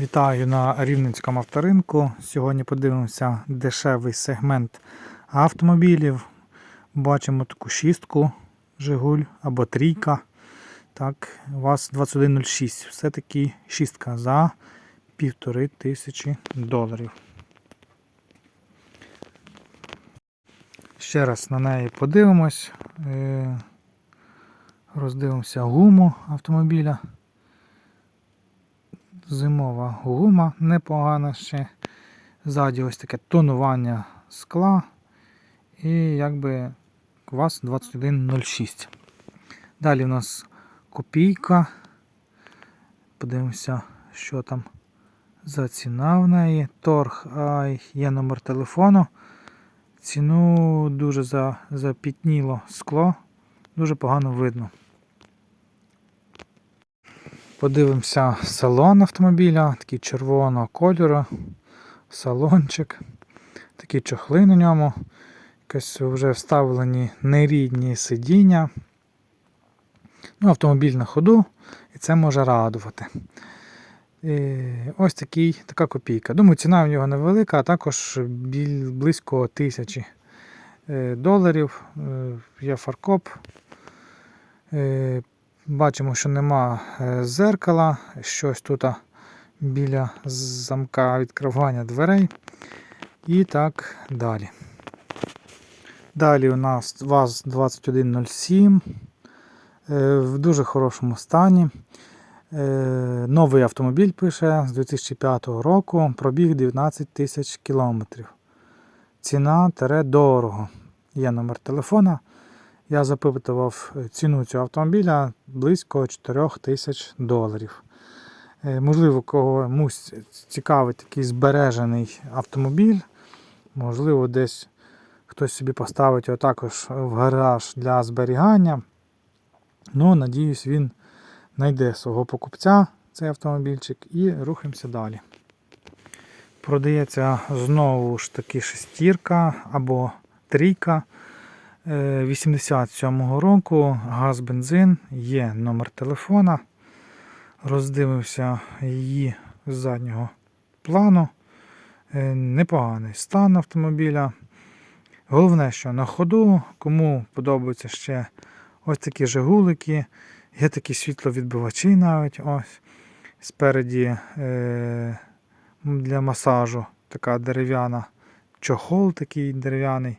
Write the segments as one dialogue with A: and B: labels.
A: Вітаю на Рівненському авторинку. Сьогодні подивимося дешевий сегмент автомобілів. Бачимо таку шістку Жигуль або трійка. Так, ВАЗ-2106. Все-таки шістка за півтори тисячі доларів. Ще раз на неї подивимось. Е, Роздивимося гуму автомобіля. Зимова гума непогана ще. Ззаді ось таке тонування скла. І якби КВАЗ 2106. Далі у нас копійка. Подивимося, що там за ціна в неї. Торг, ай, є номер телефону. Ціну дуже запітніло скло, дуже погано видно. Подивимося салон автомобіля, такий червоного кольору, салончик, такі чохли на ньому, якось вже вставлені нерідні сидіння. Ну, Автомобіль на ходу, і це може радувати. І ось такий, така копійка. Думаю, ціна в нього невелика, а також близько тисячі е, доларів. Е, Є фаркоп. Бачимо, що нема е, зеркала, щось тут біля замка відкривання дверей. І так далі. Далі у нас ВАЗ-2107 е, в дуже хорошому стані. Е, Новий автомобіль пише з 2005 року, пробіг 19 тисяч кілометрів. Ціна тере дорого. Є номер телефона. Я запитував ціну цього автомобіля близько 4 тисяч доларів. Е, Можливо, комусь цікавить такий збережений автомобіль. Можливо, десь хтось собі поставить його також в гараж для зберігання. Ну, надіюсь, він знайде свого покупця, цей автомобільчик, і рухаємося далі. Продається знову ж таки шестірка або трійка. 87-го року газ бензин, є номер телефона. Роздивився її з заднього плану. Е, Непоганий стан автомобіля. Головне, що на ходу, кому подобаються ще ось такі жигулики, є такі світловідбивачі навіть ось. Спереді е, для масажу така дерев'яна чохол такий дерев'яний.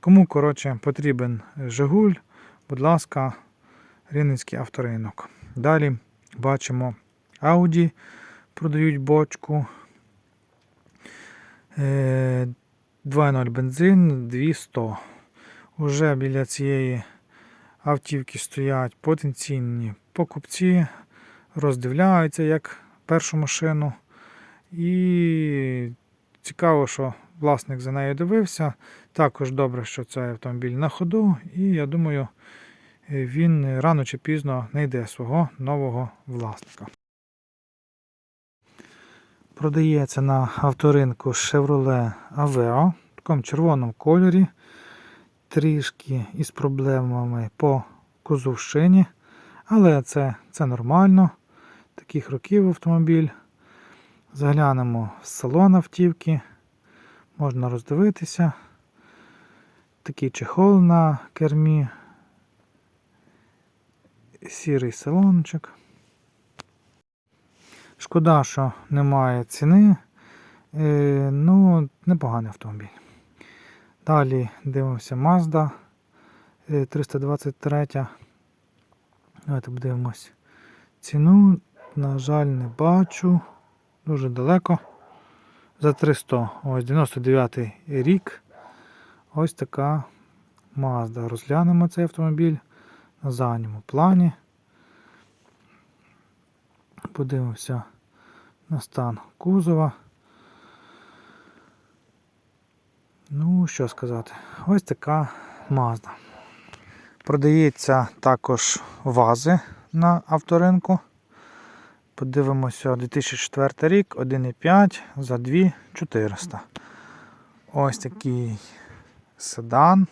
A: Кому, коротше, потрібен Жигуль, будь ласка, Рівненський авторинок. Далі бачимо Audi, продають бочку. 2.0 бензин 200. Уже біля цієї автівки стоять потенційні покупці, роздивляються як першу машину. І цікаво, що власник за нею дивився. Також добре, що цей автомобіль на ходу, і я думаю, він рано чи пізно знайде свого нового власника. Продається на авторинку Chevrolet Aveo в такому червоному кольорі, трішки із проблемами по кузовщині, але це, це нормально. Таких років автомобіль. Заглянемо в салон автівки, можна роздивитися. Такий чехол на кермі, сірий салончик. Шкода, що немає ціни. Е, ну, непоганий автомобіль. Далі дивимося Mazda 323. Давайте подивимось ціну. На жаль, не бачу. Дуже далеко. За 300. Ось 99 рік. Ось така Mazda. Розглянемо цей автомобіль на задньому плані. Подивимося на стан кузова. Ну, що сказати, ось така Mazda. Продається також вази на авторинку. Подивимося 2004 рік, 1,5 за 2400. Ось такий седан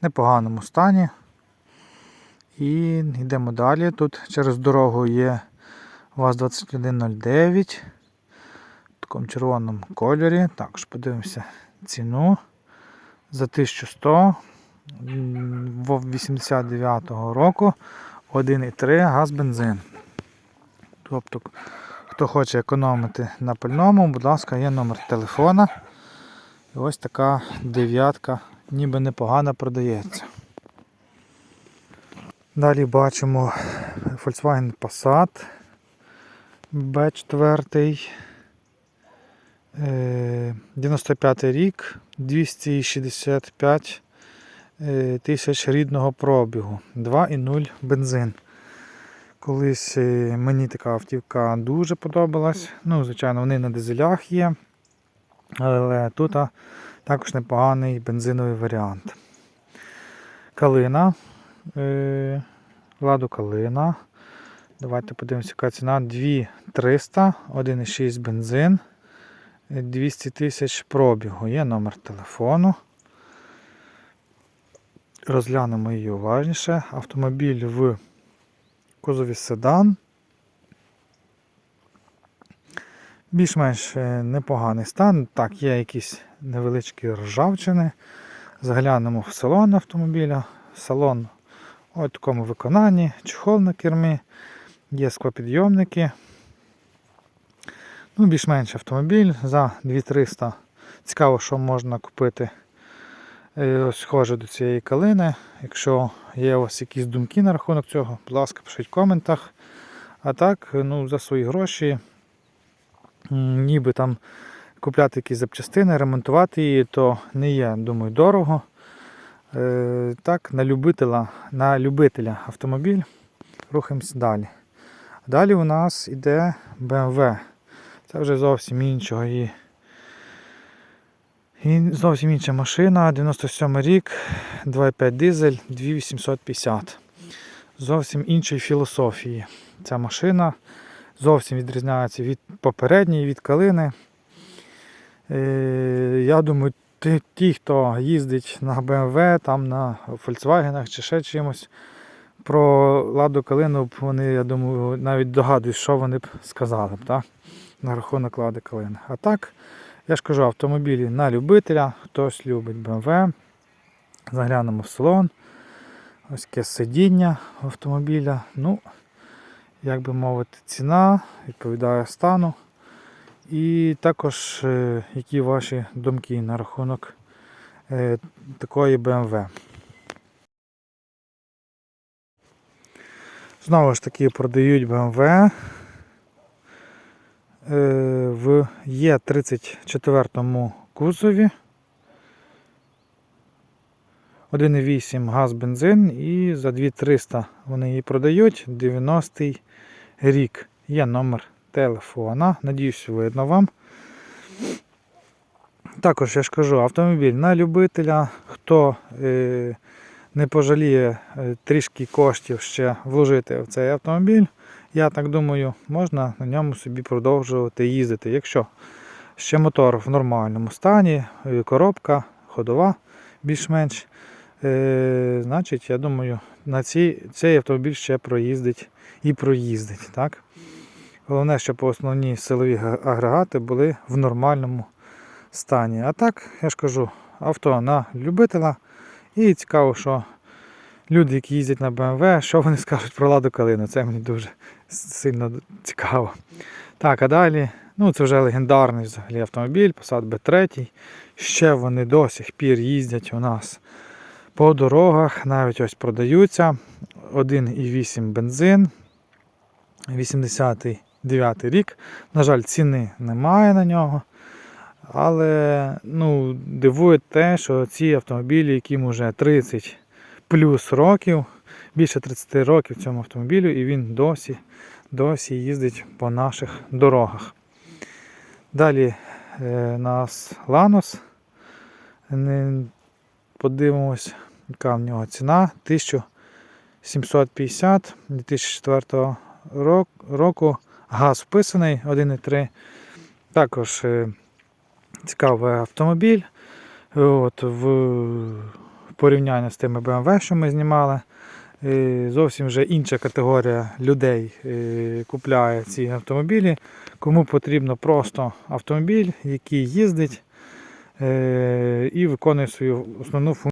A: в непоганому стані. І йдемо далі. Тут через дорогу є ВАЗ-2109. в такому червоному кольорі. Також подивимося ціну за 1100 в 89-го року 1,3 газ бензин. Тобто, хто хоче економити на пальному, будь ласка, є номер телефона. І ось така дев'ятка, ніби непогано продається. Далі бачимо Volkswagen Passat B4. Е, 95 рік, 265 е, тисяч рідного пробігу, 2,0 бензин. Колись е, мені така автівка дуже подобалась. Ну, звичайно, вони на дизелях є. Але тут також непоганий бензиновий варіант. Калина. Е, Ладу Калина. Давайте подивимося, яка ціна. 2300, 1,6 бензин. е, 200 тисяч пробігу. Є номер телефону. Розглянемо її уважніше. Автомобіль в кузові седан. Більш-менш е, непоганий стан. Так, є якісь невеличкі ржавчини. Заглянемо в салон автомобіля. Салон у такому виконанні, чехол на кермі, є склопідйомники. Ну, більш-менш автомобіль за 2300. Цікаво, що можна купити е, схоже до цієї калини. Якщо є у вас якісь думки на рахунок цього, будь ласка, пишіть в коментах. А так, ну, за свої гроші, ніби там купляти якісь запчастини, ремонтувати її, то не є, думаю, дорого. Е, Так, на любителя, на любителя автомобіль. Рухаємось далі. Далі у нас іде BMW. Це вже зовсім іншого і, і зовсім інша машина. 97 рік, 2,5 дизель, 2850. Зовсім іншої філософії. Ця машина зовсім відрізняється від попередньої, від калини. Е, Я думаю, ті, хто їздить на BMW, там на Volkswagen чи ще чимось, про Ладу Калину, вони, я думаю, навіть догадують, що вони б сказали б, так? на рахунок Лади Калини. А так, я ж кажу, автомобілі на любителя, хтось любить BMW. Заглянемо в салон. Ось таке сидіння автомобіля. Ну, як би мовити, ціна відповідає стану. І також, е, які ваші думки на рахунок е, такої BMW. Знову ж таки продають BMW е, в Є34 кузові. 1,8 газ бензин і за 2300 вони її продають 90-й рік. Є номер телефона. Надіюсь, видно вам. Також я ж кажу, автомобіль на любителя. Хто е, не пожаліє е, трішки коштів ще вложити в цей автомобіль, я так думаю, можна на ньому собі продовжувати їздити. Якщо ще мотор в нормальному стані, е, коробка, ходова більш-менш, е, значить, я думаю, на ці, цей автомобіль ще проїздить і проїздить. Так? Головне, щоб основні силові агрегати були в нормальному стані. А так, я ж кажу, авто на любителя. І цікаво, що люди, які їздять на BMW, що вони скажуть про ладу калину. Це мені дуже сильно цікаво. Так, а далі, ну це вже легендарний взагалі автомобіль, Passat B3. Ще вони до сих пір їздять у нас по дорогах, навіть ось продаються. 1,8 бензин. 89 рік. На жаль, ціни немає на нього. Але ну, дивує те, що ці автомобілі, яким вже 30 плюс років, більше 30 років цьому автомобілю, і він досі, досі їздить по наших дорогах. Далі е, нас Ланос. Подивимось, яка в нього ціна. 1750 2004 рок- року. Газ вписаний 1,3. Також е, цікавий автомобіль. От, в порівнянні з тими BMW, що ми знімали. Е, Зовсім вже інша категорія людей е, купляє ці автомобілі. Кому потрібно просто автомобіль, який їздить і виконує свою основну функцію.